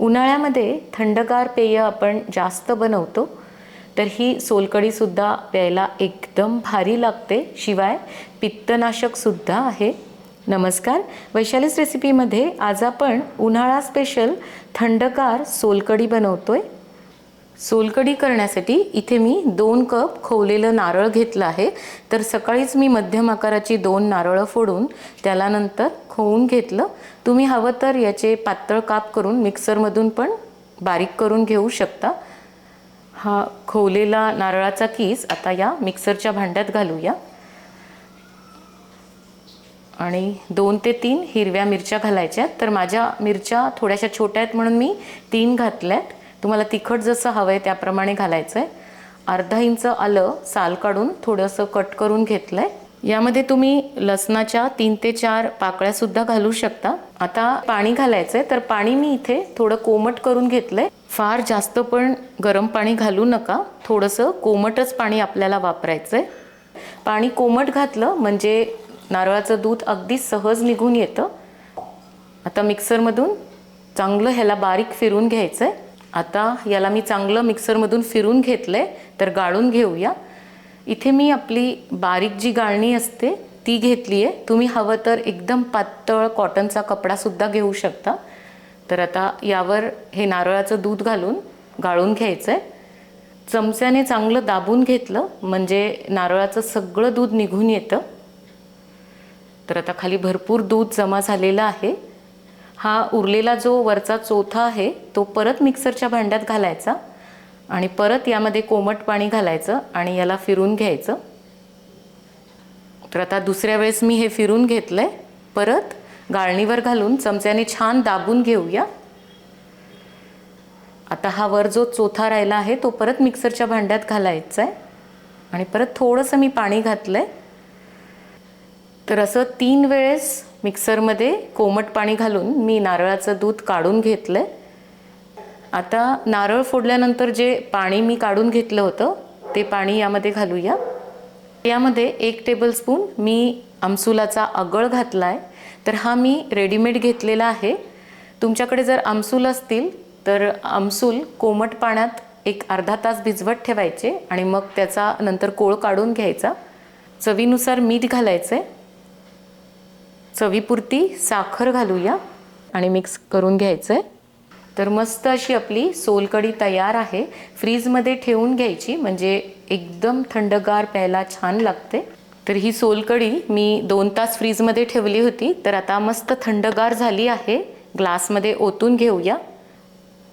उन्हाळ्यामध्ये थंडगार पेय आपण जास्त बनवतो तर ही सोलकडीसुद्धा प्यायला एकदम भारी लागते. शिवाय पित्तनाशकसुद्धा आहे. नमस्कार. वैशालीस रेसिपीमध्ये आज आपण उन्हाळा स्पेशल थंडगार सोलकडी आहे सोलकडी करण्यासाठी इथे मी दोन कप खोवलेलं नारळ घेतलं आहे. तर सकाळीच मी मध्यम आकाराची दोन नारळं फोडून त्याला नंतर खोवून घेतलं. तुम्ही हवं तर याचे पातळ काप करून मिक्सरमधून पण बारीक करून घेऊ शकता. हा खोवलेला नारळाचा कीस आता या मिक्सरच्या भांड्यात घालूया. आणि दोन ते तीन हिरव्या मिरच्या घालायच्या तर माझ्या मिरच्या थोड्याशा छोट्या आहेत म्हणून मी तीन घातल्यात. तुम्हाला तिखट जसं हवं आहे त्याप्रमाणे घालायचं आहे अर्धा इंच आलं साल काढून थोडंसं कट करून घेतलं आहे यामध्ये तुम्ही लसणाच्या तीन ते चार पाकळ्यासुद्धा घालू शकता. आता पाणी घालायचं आहे तर पाणी मी इथे थोडं कोमट करून घेतलं आहे फार जास्त पण गरम पाणी घालू नका. थोडंसं कोमटच पाणी आपल्याला वापरायचं आहे पाणी कोमट घातलं म्हणजे नारळाचं दूध अगदी सहज निघून येतं. आता मिक्सरमधून चांगलं ह्याला बारीक फिरून घ्यायचं आहे आता याला मी चांगलं मिक्सरमधून फिरून घेतलं आहे तर गाळून घेऊया. इथे मी आपली बारीक जी गाळणी असते ती घेतली आहे तुम्ही हवं तर एकदम पातळ कॉटनचा कपडासुद्धा घेऊ शकता. तर आता यावर हे नारळाचं दूध घालून गाळून घ्यायचं आहे चमच्याने चांगलं दाबून घेतलं म्हणजे नारळाचं सगळं दूध निघून येतं. तर आता खाली भरपूर दूध जमा झालेलं आहे. हा उरलेला जो वरचा चोथा आहे तो परत मिक्सरच्या भांड्यात घालायचा आणि परत यामध्ये कोमट पाणी घालायचं आणि याला फिरून घ्यायचं. तर आता दुसऱ्या वेळेस मी हे फिरून घेतलं आहे परत गाळणीवर घालून चमच्याने छान दाबून घेऊया. आता हा वर जो चोथा राहिला आहे तो परत मिक्सरच्या भांड्यात घालायचा आहे आणि परत थोडंसं मी पाणी घातलं आहे तर असं तीन वेळेस मिक्सरमध्ये कोमट पाणी घालून मी नारळाचं दूध काढून घेतलं आहे आता नारळ फोडल्यानंतर जे पाणी मी काढून घेतलं होतं ते पाणी यामध्ये घालूया. यामध्ये एक टेबलस्पून मी आमसुलाचा अगळ घातला आहे तर हा मी रेडीमेड घेतलेला आहे. तुमच्याकडे जर आमसूल असतील तर आमसूल कोमट पाण्यात एक अर्धा तास भिजवत ठेवायचे आणि मग त्याचा नंतर कोळ काढून घ्यायचा. चवीनुसार मीठ घालायचं आहे चवीपुरती साखर घालूया आणि मिक्स करून घ्यायचं आहे तर मस्त अशी आपली सोलकढी तयार आहे. फ्रीजमध्ये ठेवून घ्यायची म्हणजे एकदम थंडगार प्यायला छान लागते. तर ही सोलकढी मी दोन तास फ्रीजमध्ये ठेवली होती. तर आता मस्त थंडगार झाली आहे. ग्लासमध्ये ओतून घेऊया.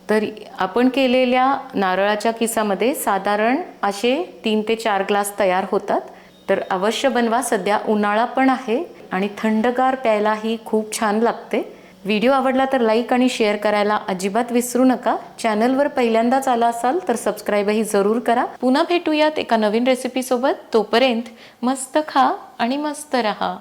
तर आपण केलेल्या नारळाच्या किसामध्ये साधारण असे तीन ते चार ग्लास तयार होतात. तर अवश्य बनवा. सध्या उन्हाळा पण आहे. आणि थंडगार प्यायलाही खूप छान लागते. व्हिडिओ आवडला तर लाईक आणि शेअर करायला अजिबात विसरू नका. चॅनलवर पहिल्यांदाच आला असाल तर सबस्क्राईबही जरूर करा. पुन्हा भेटूयात एका नवीन रेसिपीसोबत तोपर्यंत मस्त खा आणि मस्त रहा.